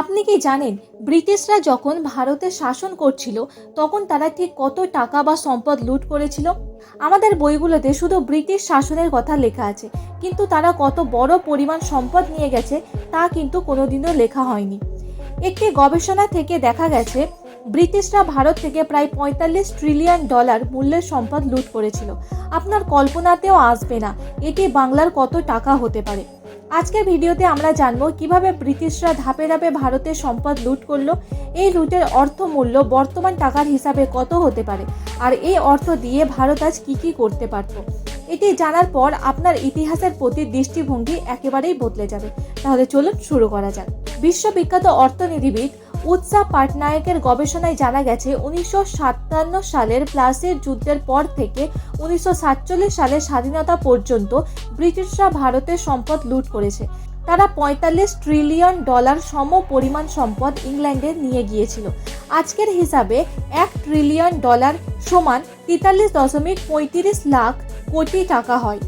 আপনি কি জানেন, ব্রিটিশরা যখন ভারতে শাসন করছিল, তখন তারা ঠিক কত টাকা বা সম্পদ লুট করেছিল? আমাদের বইগুলোতে শুধু ব্রিটিশ শাসনের কথা লেখা আছে, কিন্তু তারা কত বড় পরিমাণ সম্পদ নিয়ে গেছে, তা কিন্তু কোনোদিনও লেখা হয়নি। একটি গবেষণা থেকে দেখা গেছে, ব্রিটিশরা ভারত থেকে প্রায় পঁয়তাল্লিশ ট্রিলিয়ন ডলার মূল্যের সম্পদ লুট করেছিল। আপনার কল্পনাতেও আসবে না, এটি বাংলার কত টাকা হতে পারে। আজকের ভিডিওতে আমরা জানব কীভাবে ব্রিটিশরা ধাপে ধাপে ভারতের সম্পদ লুট করল। এই লুটের অর্থ মূল্য বর্তমান টাকার হিসাবে কত হতে পারে? আর এই অর্থ দিয়ে ভারত আজ কি কি করতে পারত? এটি জানার পর আপনার ইতিহাসের প্রতি দৃষ্টিভঙ্গি একেবারেই বদলে যাবে। তাহলে চলুন শুরু করা যাক। বিশ্ববিখ্যাত অর্থনীতিবিদ উৎসা পাটনায়কের গবেষণায় জানা গেছে, উনিশশো সাতান্ন সালের প্লাসের যুদ্ধের পর থেকে উনিশশো সাতচল্লিশ সালের স্বাধীনতা পর্যন্ত ব্রিটিশরা ভারতের সম্পদ লুট করেছে। তারা পঁয়তাল্লিশ ট্রিলিয়ন ডলার সম পরিমাণ সম্পদ ইংল্যান্ডে নিয়ে গিয়েছিল। আজকের হিসাবে এক ট্রিলিয়ন ডলার সমান তেতাল্লিশ দশমিক পঁয়ত্রিশ লাখ কোটি টাকা হয়।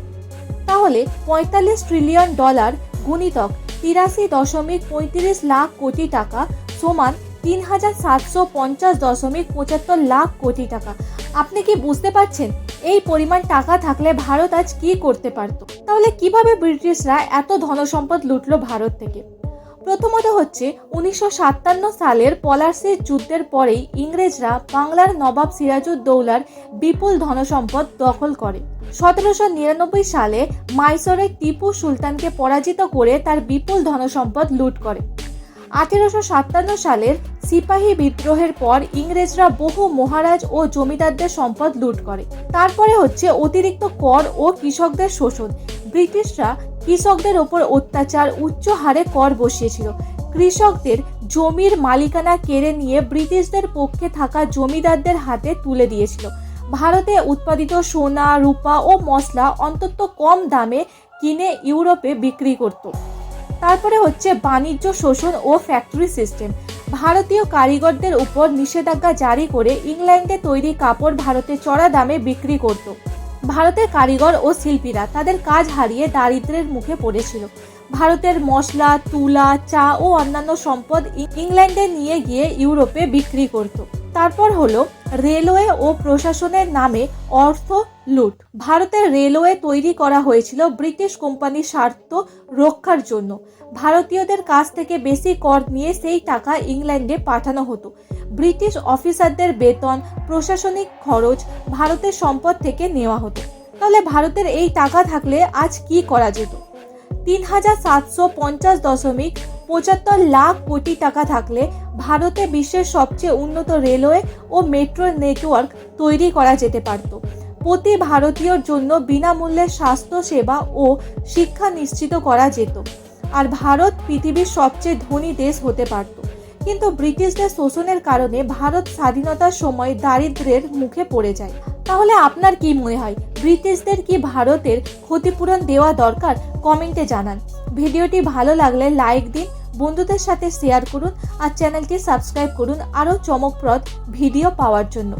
তাহলে পঁয়তাল্লিশ ট্রিলিয়ন ডলার গুণিতক তিরাশি দশমিক পঁয়ত্রিশ লাখ কোটি টাকা সমান তিন হাজার সাতশো পঞ্চাশ দশমিক পঁচাত্তর লাখ কোটি টাকা। আপনি কি বুঝতে পারছেন এই পরিমাণ টাকা থাকলে ভারত আজ কি করতে পারত? তাহলে কীভাবে ব্রিটিশরা এত ধনসম্পদ লুটল ভারত থেকে? প্রথমত হচ্ছে উনিশশো সাতান্ন সালের পলাশির যুদ্ধের পরেই ইংরেজরা বাংলার নবাব সিরাজউদ্দৌলার বিপুল ধনসম্পদ দখল করে। সতেরোশো নিরানব্বই সালে মাইসোরে টিপু সুলতানকে পরাজিত করে তার বিপুল ধনসম্পদ লুট করে। আঠেরোশো সাতান্ন সালের সিপাহী বিদ্রোহের পর ইংরেজরা বহু মহারাজ ও জমিদারদের সম্পদ লুট করে। তারপরে হচ্ছে অতিরিক্ত কর ও কৃষকদের শোষণ। ব্রিটিশরা কৃষকদের ওপর অত্যাচার, উচ্চ হারে কর বসিয়েছিল। কৃষকদের জমির মালিকানা কেড়ে নিয়ে ব্রিটিশদের পক্ষে থাকা জমিদারদের হাতে তুলে দিয়েছিল। ভারতে উৎপাদিত সোনা, রূপা ও মশলা অন্তত কম দামে কিনে ইউরোপে বিক্রি করত। তারপরে হচ্ছে বাণিজ্য, শোষণ ও ফ্যাক্টরি সিস্টেম ভারতীয় কারিগরদের উপর নিষেধাজ্ঞা জারি করে ইংল্যান্ডে তৈরি কাপড় ভারতে চড়া দামে বিক্রি করত। ভারতের কারিগর ও শিল্পীরা তাদের কাজ হারিয়ে দারিদ্র্যের মুখে পড়েছিল। ভারতের মশলা, তুলা, চা ও অন্যান্য সম্পদ ইংল্যান্ডে নিয়ে গিয়ে ইউরোপে বিক্রি করত। তারপর হলো রেলওয়ে ও প্রশাসনের নামে অর্থ লুট। ভারতের রেলওয়ে তৈরি করা হয়েছিল ব্রিটিশ কোম্পানির স্বার্থ রক্ষার জন্য। ভারতীয়দের কাছ থেকে বেশি কর নিয়ে সেই টাকা ইংল্যান্ডে পাঠানো হতো। ব্রিটিশ অফিসারদের বেতন, প্রশাসনিক খরচ ভারতের সম্পদ থেকে নেওয়া হতো। তাহলে ভারতের এই টাকা থাকলে আজ কি করা যেত? তিন হাজার সাতশো পঞ্চাশ দশমিক পঁচাত্তর লাখ কোটি টাকা থাকলে ভারতে বিশ্বের সবচেয়ে উন্নত রেলওয়ে ও মেট্রো নেটওয়ার্ক তৈরি করা যেতে পারত। প্রতি ভারতীয়র জন্য বিনামূল্যে স্বাস্থ্য সেবা ও শিক্ষা নিশ্চিত করা যেত। আর ভারত পৃথিবীর সবচেয়ে ধনী দেশ হতে পারত। কিন্তু ব্রিটিশদের শোষণের কারণে ভারত স্বাধীনতার সময় দারিদ্র্যের মুখে পড়ে যায়। তাহলে আপনার কি মনে হয়, ব্রিটিশদের কি ভারতের ক্ষতিপূরণ দেওয়া দরকার? কমেন্টে জানান। ভিডিওটি ভালো লাগলে লাইক দিন বন্ধুদের সাথে শেয়ার করুন আর চ্যানেলটি সাবস্ক্রাইব করুন আরও চমকপ্রদ ভিডিও পাওয়ার জন্য।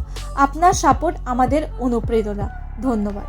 আপনার সাপোর্ট আমাদের অনুপ্রেরণা। ধন্যবাদ।